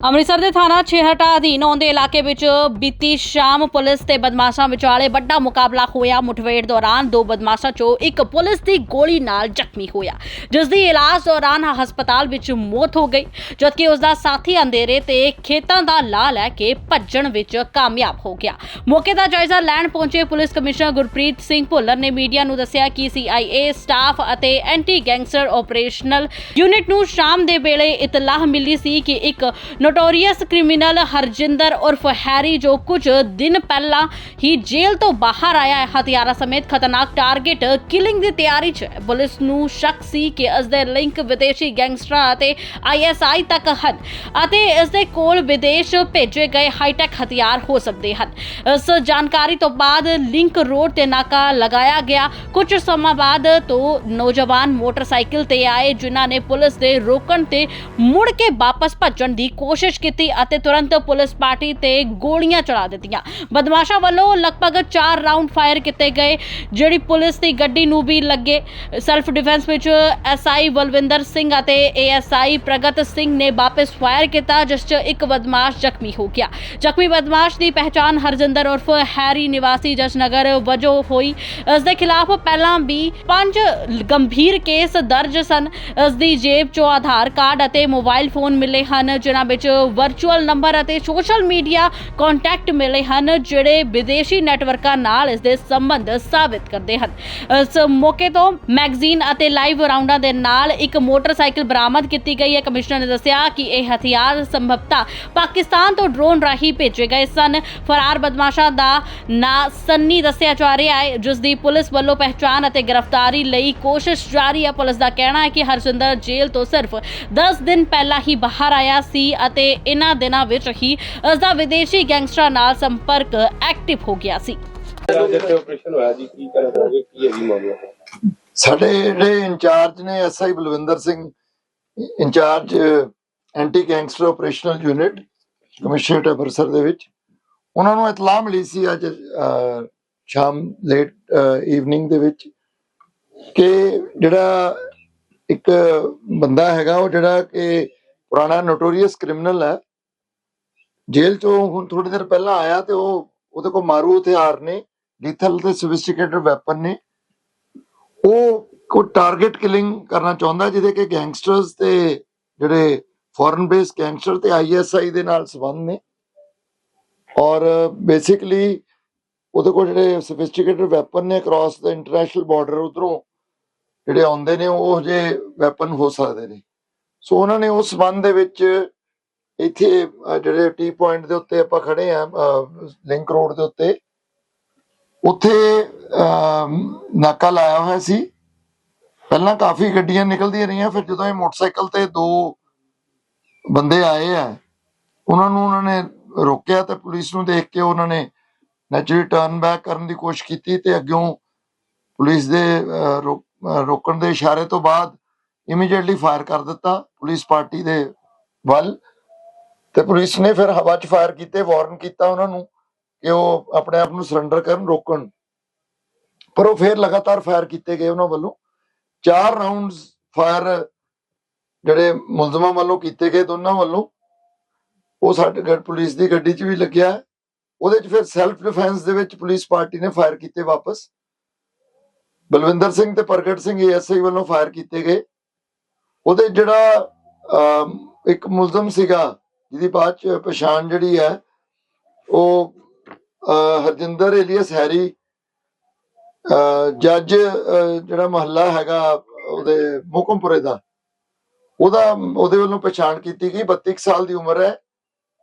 ਅੰਮ੍ਰਿਤਸਰ ਦੇ ਥਾਣਾ ਛੇਹਰਟਾ ਅਧੀਨ ਆਉਂਦੇ ਇਲਾਕੇ ਵਿੱਚ ਬੀਤੀ ਸ਼ਾਮ ਪੁਲਿਸ ਤੇ ਬਦਮਾਸ਼ਾਂ ਵਿਚਾਲੇ ਵੱਡਾ ਮੁਕਾਬਲਾ ਹੋਇਆ। ਮੁਠਭੇੜ ਦੌਰਾਨ ਦੋ ਬਦਮਾਸ਼ਾਂ ਚੋਂ ਇੱਕ ਪੁਲਿਸ ਦੀ ਗੋਲੀ ਨਾਲ ਜ਼ਖਮੀ ਹੋਇਆ। ਜਿਸ ਦੀ ਇਲਾਜ ਦੌਰਾਨ ਹਸਪਤਾਲ ਵਿੱਚ ਮੌਤ ਹੋ ਗਈ, ਜਦਕਿ ਉਸ ਦਾ ਸਾਥੀ ਅੰਧੇਰੇ ਤੇ ਖੇਤਾਂ ਦਾ ਲਾ ਲੈ ਕੇ ਭੱਜਣ ਵਿੱਚ ਕਾਮਯਾਬ ਹੋ ਗਿਆ। ਮੌਕੇ ਦਾ ਜਾਇਜ਼ਾ ਲੈਣ ਪਹੁੰਚੇ ਪੁਲਿਸ ਕਮਿਸ਼ਨਰ ਗੁਰਪ੍ਰੀਤ ਸਿੰਘ ਭੁੱਲਰ ਨੇ ਮੀਡੀਆ ਨੂੰ ਦੱਸਿਆ ਕਿ ਸੀਆਈਏ ਸਟਾਫ ਅਤੇ ਐਂਟੀ ਗੈਂਗਸਟਰ ਆਪਰੇਸ਼ਨਲ ਯੂਨਿਟ ਨੂੰ ਸ਼ਾਮ ਦੇ ਵੇਲੇ ਇਤਲਾਹ ਮਿਲੀ ਸੀ ਕਿ ਇੱਕ ਨੋਟੋਰੀਅਸ ਕ੍ਰਿਮੀਨਲ ਹਰਜਿੰਦਰ ਉਰਫ ਹੈਰੀ ਜੋ ਕੁਝ ਦਿਨ ਪਹਿਲਾਂ ਹੀ ਜੇਲ੍ਹ ਤੋਂ ਬਾਹਰ ਆਇਆ ਹੈ ਹਥਿਆਰਾਂ ਸਮੇਤ ਖਤਰਨਾਕ ਟਾਰਗੇਟ ਕਿਲਿੰਗ ਦੀ ਤਿਆਰੀ 'ਚ ਹੈ ਪੁਲਿਸ ਨੂੰ ਸ਼ੱਕ ਸੀ ਕਿ ਇਸ ਦੇ ਲਿੰਕ ਵਿਦੇਸ਼ੀ ਗੈਂਗਸਟਰਾਂ ਅਤੇ ਆਈਐਸਆਈ ਤੱਕ ਹਨ ਅਤੇ ਇਸ ਦੇ ਕੋਲ ਵਿਦੇਸ਼ ਭੇਜੇ ਗਏ ਹਾਈਟੈਕ ਹਥਿਆਰ ਹੋ ਸਕਦੇ ਹਨ ਇਸ ਜਾਣਕਾਰੀ ਤੋਂ ਬਾਅਦ ਲਿੰਕ ਰੋਡ ਤੇ ਨਾਕਾ ਲਗਾਇਆ ਗਿਆ ਕੁਝ ਸਮਾਂ ਬਾਅਦ ਤੋਂ ਨੌਜਵਾਨ ਮੋਟਰਸਾਈਕਲ ਤੇ ਆਏ ਜਿਨ੍ਹਾਂ ਨੇ ਪੁਲਿਸ ਦੇ ਰੋਕਣ ਤੇ ਮੁੜ ਕੇ ਵਾਪਸ ਭੱਜਣ ਦੀ ਕੋਸ਼ਿਸ਼ ਕੋਸ਼ਿਸ਼ ਕੀਤੀ ਅਤੇ ਤੁਰੰਤ ਪੁਲਿਸ ਪਾਰਟੀ ਤੇ ਗੋਲੀਆਂ ਚਲਾ ਦਿੱਤੀਆਂ। ਬਦਮਾਸ਼ਾਂ ਵੱਲੋਂ ਲਗਭਗ 4 ਰਾਉਂਡ ਫਾਇਰ ਕੀਤੇ ਗਏ, ਜਿਹੜੀ ਪੁਲਿਸ ਦੀ ਗੱਡੀ ਨੂੰ ਵੀ ਲੱਗੇ। ਸੈਲਫ ਡਿਫੈਂਸ ਵਿੱਚ ਐਸਆਈ ਬਲਵਿੰਦਰ ਸਿੰਘ ਅਤੇ ਏਐਸਆਈ ਪ੍ਰਗਤ ਸਿੰਘ ਨੇ ਵਾਪਸ ਫਾਇਰ ਕੀਤਾ, ਜਿਸ 'ਚ ਇੱਕ ਬਦਮਾਸ਼ ਜ਼ਖਮੀ ਹੋ ਗਿਆ। ਜ਼ਖਮੀ ਬਦਮਾਸ਼ ਦੀ ਪਹਿਚਾਣ ਹਰਜਿੰਦਰ ਉਰਫ ਹੈਰੀ ਨਿਵਾਸੀ ਜਸਨਗਰ ਵਜੋਂ ਹੋਈ। ਇਸ ਦੇ ਖਿਲਾਫ ਪਹਿਲਾਂ ਵੀ ਪੰਜ ਗੰਭੀਰ ਕੇਸ ਦਰਜ ਸਨ। ਇਸ ਦੀ ਜੇਬ 'ਚੋਂ ਆਧਾਰ ਕਾਰਡ ਅਤੇ ਮੋਬਾਈਲ ਫੋਨ ਮਿਲੇ ਹਨ, ਜਿਨ੍ਹਾਂ ਵਿੱਚ ਵਰਚੁਅਲ ਨੰਬਰ ਅਤੇ ਸੋਸ਼ਲ ਮੀਡੀਆ ਕੰਟੈਕਟ ਮਿਲੇ ਹਨ, ਜਿਹੜੇ ਵਿਦੇਸ਼ੀ ਨੈਟਵਰਕਾਂ ਨਾਲ ਇਸ ਦੇ ਸੰਬੰਧ ਸਾਬਿਤ ਕਰਦੇ ਹਨ। ਇਸ ਮੌਕੇ ਤੋਂ ਮੈਗਜ਼ੀਨ ਅਤੇ ਲਾਈਵ ਰਾਉਂਡਾਂ ਦੇ ਨਾਲ ਇੱਕ ਮੋਟਰਸਾਈਕਲ ਬਰਾਮਦ ਕੀਤੀ ਗਈ। ਹੈ ਕਮਿਸ਼ਨਰ ਨੇ ਦੱਸਿਆ ਕਿ ਇਹ ਹਥਿਆਰ ਸੰਭਵਤਾ ਪਾਕਿਸਤਾਨ ਤੋਂ ਡਰੋਨ ਰਾਹੀਂ ਭੇਜੇ ਗਏ ਸਨ। ਫਰਾਰ ਬਦਮਾਸ਼ਾਂ ਦਾ ਨਾਂ ਸੰਨੀ ਦੱਸਿਆ ਜਾ ਰਿਹਾ ਹੈ, ਜਿਸ ਦੀ ਪੁਲਿਸ ਵੱਲੋਂ ਪਹਿਚਾਣ ਅਤੇ ਗ੍ਰਿਫਤਾਰੀ ਲਈ ਕੋਸ਼ਿਸ਼ ਜਾਰੀ ਹੈ। ਪੁਲਿਸ ਦਾ ਕਹਿਣਾ ਹੈ ਕਿ ਹਰਜਿੰਦਰ ਜੇਲ੍ਹ ਤੋਂ ਸਿਰਫ 10 ਦਿਨ ਪਹਿਲਾਂ ਹੀ ਬਾਹਰ ਆਇਆ ਸੀ ਅਤੇ ਇਹਨਾਂ ਦਿਨਾਂ ਵਿੱਚ ਹੀ ਉਸ ਦਾ ਵਿਦੇਸ਼ੀ ਗੈਂਗਸਟਰਾਂ ਨਾਲ ਸੰਪਰਕ ਐਕਟਿਵ ਹੋ ਗਿਆ ਸੀ। ਜਿੱਥੇ ਆਪਰੇਸ਼ਨ ਹੋਇਆ ਜੀ ਕੀ ਕਹਿਣਾ ਚਾਹੋਗੇ? ਕੀ ਹੈ ਜੀ ਮਾਮਲਾ? ਸਾਡੇ ਜਿਹੜੇ ਇੰਚਾਰਜ ਨੇ SI Balwinder Singh in charge anti gangster operational unit commissionerate Amritsar ਦੇ ਵਿੱਚ ਉਹਨਾਂ ਨੂੰ ਇਤਲਾਹ ਮਿਲੀ ਸੀ ਅੱਜ ਸ਼ਾਮ ਲੇਟ ਈਵਨਿੰਗ ਦੇ ਵਿੱਚ ਕਿ ਜਿਹੜਾ ਇੱਕ ਬੰਦਾ ਹੈਗਾ ਉਹ ਜਿਹੜਾ ਕਿ ਪੁਰਾਣਾ ਨੋਟੋਰੀਅਸ ਕ੍ਰਿਮੀਨਲ ਹੈ। ਜੇਲ੍ਹ ਚੋਂ ਹੁਣ ਥੋੜੀ ਦੇਰ ਪਹਿਲਾਂ ਆਇਆ ਤੇ ਉਹ, ਉਹਦੇ ਕੋਲ ਮਾਰੂ ਹਥਿਆਰ ਨੇ ਲੀਥਲ ਤੇ ਸੋਫਿਸਟੀਕੇਟਡ ਵੈਪਨ ਨੇ। ਉਹ ਕੋ ਟਾਰਗੇਟ ਕਿਲਿੰਗ ਕਰਨਾ ਚਾਹੁੰਦਾ ਜਿਹਦੇ ਕਿ ਗੈਂਗਸਟਰਸ ਤੇ ਜਿਹੜੇ ਫੋਰਨ ਬੇਸ ਗੈਂਗਸਟਰ ਤੇ ਆਈਐਸਆਈ ਦੇ ਨਾਲ ਸੰਬੰਧ ਨੇ। ਔਰ ਬੇਸਿਕਲੀ ਉਹਦੇ ਕੋਲ ਜਿਹੜੇ ਸੋਫਿਸਟੀਕੇਟਡ ਵੈਪਨ ਨੇ ਅਕ੍ਰੋਸ ਦਾ ਇੰਟਰਨੈਸ਼ਨਲ ਬਾਰਡਰ ਉਧਰੋਂ ਜਿਹੜੇ ਆਉਂਦੇ ਨੇ, ਉਹ ਜੇ ਵੈਪਨ ਹੋ ਸਕਦੇ ਨੇ। ਸੋ ਉਹਨਾਂ ਨੇ ਉਸ ਸੰਬੰਧ ਦੇ ਵਿੱਚ ਇੱਥੇ ਜਿਹੜੇ ਟੀ ਪੁਆਇੰਟ ਦੇ ਉੱਤੇ ਆਪਾਂ ਖੜੇ ਆ ਲਿੰਕ ਰੋਡ ਦੇ ਉੱਤੇ, ਉੱਥੇ ਨਾਕਾ ਲਾਇਆ ਹੋਇਆ ਸੀ। ਪਹਿਲਾਂ ਕਾਫੀ ਗੱਡੀਆਂ ਨਿਕਲਦੀਆਂ ਰਹੀਆਂ, ਫਿਰ ਜਦੋਂ ਇਹ ਮੋਟਰਸਾਈਕਲ ਤੇ ਦੋ ਬੰਦੇ ਆਏ ਆ, ਉਹਨਾਂ ਨੂੰ ਉਹਨਾਂ ਨੇ ਰੋਕਿਆ ਤੇ ਪੁਲਿਸ ਨੂੰ ਦੇਖ ਕੇ ਉਹਨਾਂ ਨੇ ਨੈਚੁਰਲੀ ਟਰਨ ਬੈਕ ਕਰਨ ਦੀ ਕੋਸ਼ਿਸ਼ ਕੀਤੀ ਤੇ ਅੱਗੋਂ ਪੁਲਿਸ ਦੇ ਰੋਕਣ ਦੇ ਇਸ਼ਾਰੇ ਤੋਂ ਬਾਅਦ ਇਮੀਡੀਏਟਲੀ ਫਾਇਰ ਕਰ ਦਿੱਤਾ ਪੁਲਿਸ ਪਾਰਟੀ ਦੇ ਵੱਲ ਤੇ ਪੁਲਿਸ ਨੇ ਫਿਰ ਹਵਾ 'ਚ ਫਾਇਰ ਕੀਤੇ ਵਾਰਨ ਕੀਤਾ ਉਹਨਾਂ ਨੂੰ ਕਿ ਉਹ ਆਪਣੇ ਆਪ ਨੂੰ ਸਰੈਂਡਰ ਕਰਨ, ਰੋਕਣ। ਪਰ ਉਹ ਫਿਰ ਲਗਾਤਾਰ ਫਾਇਰ ਕੀਤੇ ਗਏ ਉਹਨਾਂ ਵੱਲੋਂ। ਚਾਰ ਰਾਉਂਡਸ ਫਾਇਰ ਜਿਹੜੇ ਮੁਲਜ਼ਮਾਂ ਵੱਲੋਂ ਕੀਤੇ ਗਏ ਦੋਨਾਂ ਵੱਲੋਂ। ਉਹ ਸਾਡੇ ਗੱਡ ਪੁਲਿਸ ਦੀ ਗੱਡੀ 'ਚ ਵੀ ਲੱਗਿਆ ਹੈ। ਉਹਦੇ 'ਚ ਫਿਰ ਸੈਲਫ ਡਿਫੈਂਸ ਦੇ ਵਿੱਚ ਪੁਲਿਸ ਪਾਰਟੀ ਨੇ ਫਾਇਰ ਕੀਤੇ ਵਾਪਸ। ਬਲਵਿੰਦਰ ਸਿੰਘ ਤੇ ਪ੍ਰਗਟ ਸਿੰਘ ਏਐਸਆਈ ਵੱਲੋਂ ਫਾਇਰ ਕੀਤੇ ਗਏ। ਉਹਦੇ ਜਿਹੜਾ ਇੱਕ ਮੁਲਜ਼ਮ ਸੀਗਾ, ਜਿਹਦੀ ਬਾਅਦ ਚ ਪਛਾਣ ਜਿਹੜੀ ਹੈ, ਉਹ ਹਰਜਿੰਦਰ ਏਲੀਅਸ ਹੈਰੀ ਜੱਜ ਜਿਹੜਾ ਮਹੱਲਾ ਹੈਗਾ ਉਹਦੇ ਮੁਕਮਪੁਰੇ ਦਾ, ਉਹਦਾ, ਉਹਦੇ ਵੱਲੋਂ ਪਛਾਣ ਕੀਤੀ ਗਈ 32 ਕੁ ਸਾਲ ਦੀ ਉਮਰ ਹੈ,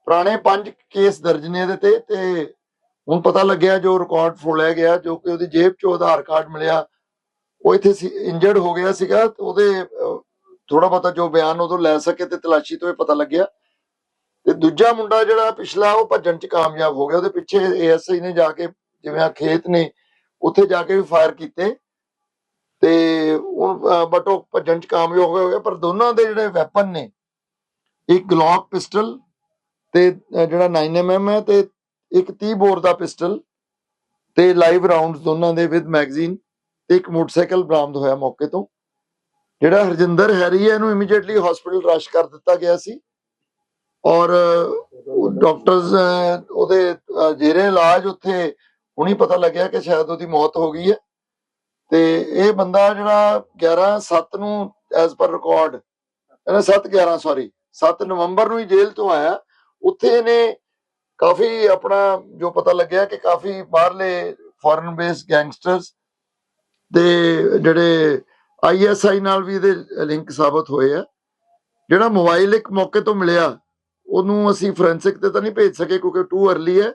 ਪੁਰਾਣੇ ਪੰਜ ਕੇਸ ਦਰਜ ਨੇ ਇਹਦੇ ਤੇ ਤੇ ਹੁਣ ਪਤਾ ਲੱਗਿਆ ਜੋ ਰਿਕਾਰਡ ਫੋਲਿਆ ਗਿਆ, ਜੋ ਕਿ ਉਹਦੀ ਜੇਬ 'ਚੋਂ ਆਧਾਰ ਕਾਰਡ ਮਿਲਿਆ, ਉਹ ਇੱਥੇ ਇੰਜਰਡ ਹੋ ਗਿਆ ਸੀਗਾ, ਤੇ ਉਹਦੇ ਥੋੜਾ ਬਹੁਤਾ ਜੋ ਬਿਆਨ ਉਦੋਂ ਲੈ ਸਕੇ ਤੇ ਤਲਾਸ਼ੀ ਤੋਂ ਇਹ ਪਤਾ ਲੱਗਿਆ। ਤੇ ਦੂਜਾ ਮੁੰਡਾ ਜਿਹੜਾ ਪਿਛਲਾ ਉਹ ਭੱਜਣ 'ਚ ਕਾਮਯਾਬ ਹੋ ਗਿਆ। ਉਹਦੇ ਪਿੱਛੇ ਏਐਸਆਈ ਨੇ ਜਾ ਕੇ ਜਿਵੇਂ ਆ ਖੇਤ ਨੇ, ਉੱਥੇ ਜਾ ਕੇ ਵੀ ਫਾਇਰ ਕੀਤੇ। ਤੇ ਉਹ ਬਟ ਉਹ ਭੱਜਣ 'ਚ ਕਾਮਯਾਬ ਹੋ ਗਿਆ। ਪਰ ਦੋਨਾਂ ਦੇ ਜਿਹੜੇ ਵੈਪਨ ਨੇ, ਇੱਕ ਗਲੌਕ ਪਿਸਟਲ ਤੇ, ਅਹ, ਜਿਹੜਾ 9mm ਹੈ ਤੇ ਇੱਕ 30 ਬੋਰ ਦਾ ਪਿਸਟਲ ਤੇ ਲਾਈਵ ਰਾਉਂਡਸ ਦੋਨਾਂ ਦੇ ਵਿਦ ਮੈਗਜ਼ੀਨ ਤੇ ਇੱਕ ਮੋਟਰਸਾਈਕਲ ਬਰਾਮਦ ਹੋਇਆ ਮੌਕੇ ਤੋਂ। ਜਿਹੜਾ ਹਰਜਿੰਦਰ ਹੈਰੀ ਹੈ ਇਹਨੂੰ ਇਮੀਡੀਏਟਲੀ ਹਸਪੀਟਲ ਰਸ਼ ਕਰ ਦਿੱਤਾ ਗਿਆ ਸੀ। ਔਰ ਡਾਕਟਰਸ ਉਹਦੇ ਅਹ, ਇਲਾਜ ਉੱਥੇ ਹੁਣੀ ਪਤਾ ਲੱਗਿਆ ਕਿ ਸ਼ਾਇਦ ਉਹਦੀ ਮੌਤ ਹੋ ਗਈ ਹੈ। ਤੇ ਇਹ ਬੰਦਾ ਜਿਹੜਾ 11 7 ਨੂੰ ਐਸ ਪਰ ਰਿਕਾਰਡ ਇਹਨੇ 7 11 ਸੌਰੀ 7 ਨਵੰਬਰ ਨੂੰ ਹੀ ਜੇਲ੍ਹ ਤੋਂ ਆਇਆ। ਉੱਥੇ ਇਹਨੇ ਕਾਫੀ ਆਪਣਾ ਜੋ ਪਤਾ ਲੱਗਿਆ ਕਿ ਕਾਫੀ ਬਾਹਰਲੇ ਫੋਰਨ ਬੇਸ ਗੈਂਗਸਟਰਸ ਦੇ ਜਿਹੜੇ ਆਈਐਸਆਈ ਨਾਲ ਵੀ ਇਹਦੇ ਲਿੰਕ ਸਾਬਤ ਹੋਏ ਆ। ਜਿਹੜਾ ਮੋਬਾਈਲ ਇੱਕ ਮੌਕੇ ਤੋਂ ਮਿਲਿਆ, ਉਹਨੂੰ ਅਸੀਂ ਫੋਰੈਂਸਿਕ ਤੇ ਤਾਂ ਨਹੀਂ ਭੇਜ ਸਕੇ ਕਿਉਂਕਿ ਟੂ अर्ਲੀ ਹੈ।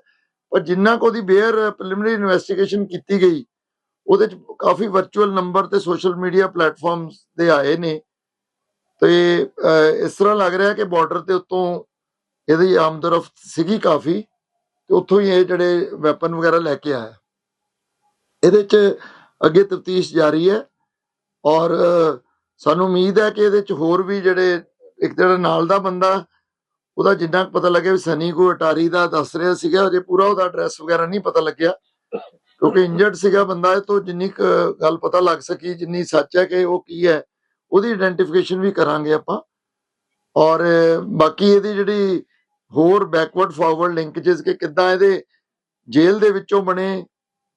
ਪਰ ਜਿੰਨਾ ਕੋ ਦੀ ਬੇਅਰ ਪ੍ਰੀਲਿਮਿਨਰੀ ਇਨਵੈਸਟੀਗੇਸ਼ਨ ਕੀਤੀ ਗਈ, ਉਹਦੇ ਚ ਕਾਫੀ ਵਰਚੁਅਲ ਨੰਬਰ ਤੇ ਸੋਸ਼ਲ ਮੀਡੀਆ ਪਲੇਟਫਾਰਮਸ ਤੇ ਆਏ ਨੇ। ਤੇ ਇਸ ਤਰ੍ਹਾਂ ਲੱਗ ਰਿਹਾ ਕਿ ਬਾਰਡਰ ਤੇ ਉੱਤੋਂ ਇਹਦੀ ਆਮਦਰਫਤ ਸੀਗੀ ਕਾਫੀ, ਤੇ ਉੱਥੋਂ ਹੀ ਇਹ ਜਿਹੜੇ ਵੈਪਨ ਵਗੈਰਾ ਲੈ ਕੇ ਆਇਆ। ਇਹਦੇ ਚ ਅੱਗੇ ਤਫਤੀਸ਼ ਜਾਰੀ ਹੈ। ਔਰ ਸਾਨੂੰ ਉਮੀਦ ਹੈ ਕਿ ਇਹਦੇ ਚ ਹੋਰ ਵੀ ਜਿਹੜੇ ਇੱਕ ਜਿਹੜਾ ਨਾਲ ਦਾ ਬੰਦਾ, ਉਹਦਾ ਜਿੰਨਾ ਪਤਾ ਲੱਗਿਆ ਵੀ ਸਨੀ ਕੋ ਅਟਾਰੀ ਦਾ ਦੱਸ ਰਿਹਾ ਸੀਗਾ, ਅਜੇ ਪੂਰਾ ਉਹਦਾ ਐਡਰੈਸ ਵਗੈਰਾ ਨਹੀਂ ਪਤਾ ਲੱਗਿਆ। ਕਿਉਂਕਿ ਇੰਜਰਡ ਸੀਗਾ ਬੰਦਾ, ਇਹ ਤੋਂ ਜਿੰਨੀ ਕੁ ਗੱਲ ਪਤਾ ਲੱਗ ਸਕੀ, ਜਿੰਨੀ ਸੱਚ ਹੈ ਕਿ ਉਹ ਕੀ ਹੈ, ਉਹਦੀ ਆਇਡੈਂਟੀਫਿਕੇਸ਼ਨ ਵੀ ਕਰਾਂਗੇ ਆਪਾਂ। ਔਰ ਬਾਕੀ ਇਹਦੀ ਜਿਹੜੀ ਹੋਰ ਬੈਕਵਰਡ ਫਾਰਵਰਡ ਲਿੰਕੇजेस ਕਿ ਕਿੱਦਾਂ ਇਹਦੇ ਜੇਲ੍ਹ ਦੇ ਵਿੱਚੋਂ ਬਣੇ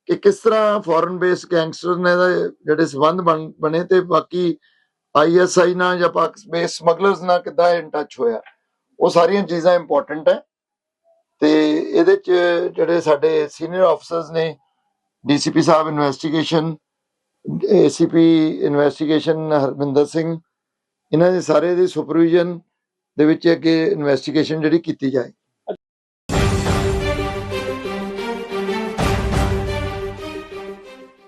ਕਿ ਕਿਸ ਤਰ੍ਹਾਂ ਫੋਰਨ ਬੇਸ ਗੈਂਗਸਟਰ ਨੇ ਇਹਦੇ ਜਿਹੜੇ ਸਬੰਧ ਬਣ- ਬਣੇ ਤੇ ਬਾਕੀ ਆਈਐਸਆਈ ਨਾਲ ਜਾਂ ਪਾਕ ਬੇਸ ਸਮਗਲਰਸ ਨਾਲ ਕਿੱਦਾਂ ਇਨ ਟੱਚ ਹੋਇਆ? ਉਹ ਸਾਰੀਆਂ ਚੀਜ਼ਾਂ ਇੰਪੋਰਟੈਂਟ ਹੈ ਤੇ ਇਹਦੇ ਚ ਜਿਹੜੇ ਸਾਡੇ ਸੀਨੀਅਰ ਆਫੀਸਰਸ ਨੇ ਡੀਸੀਪੀ ਸਾਹਿਬ investigation ACP investigation Harvinder Singh, ਇਹਨਾਂ ਦੇ ਸਾਰੇ ਦੀ ਸੁਪਰਵਿਜ਼ਨ ਦੇ ਵਿੱਚ ਅੱਗੇ ਇਨਵੈਸਟੀਗੇਸ਼ਨ ਜਿਹੜੀ ਕੀਤੀ ਜਾਏ।